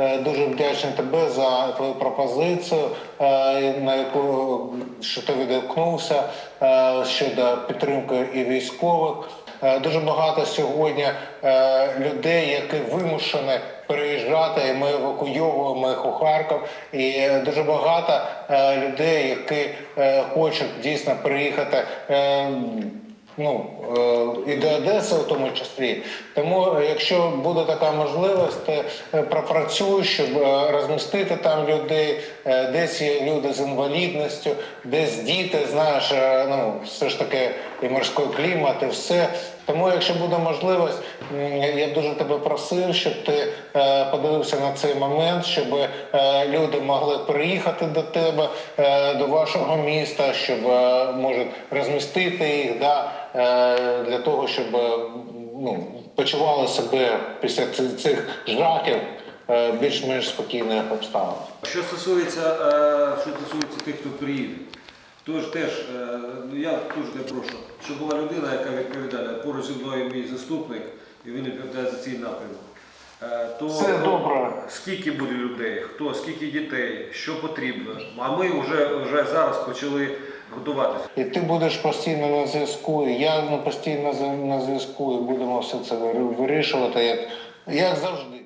е, дуже вдячний тебе за твою пропозицію, е, на яку що ти відгукнувся е, щодо підтримки і військових. Дуже багато сьогодні людей, які вимушені переїжджати, і ми евакуйовуємо їх у Харків. І дуже багато людей, які хочуть дійсно приїхати. Ну е, і до Одеси, в тому числі. Тому, е, якщо буде така можливість, ти е, пропрацюй, щоб розмістити там людей, десь є люди з інвалідністю, десь діти, знаєш, ну все ж таки і морський клімат, і все. Тому, якщо буде можливість, я дуже тебе просив, щоб ти подивився на цей момент, щоб люди могли приїхати до тебе, до вашого міста, щоб може розмістити їх, да, для того, щоб е, ну, почували себе після цих, жахів е, більш-менш спокійних обставин. Що стосується, е, що стосується тих, хто приїде, тож теж е, ну, я дуже прошу, щоб була людина, яка відповідає Поруч зі мною мій заступник, і він відповідає за цей напрямок. Е, То Все добре. скільки буде людей, хто, скільки дітей, що потрібно. А ми вже, вже зараз почали готуватися. І ти будеш постійно на зв'язку, і я ну, постійно на зв'язку, і будемо все це вирішувати, як, як завжди.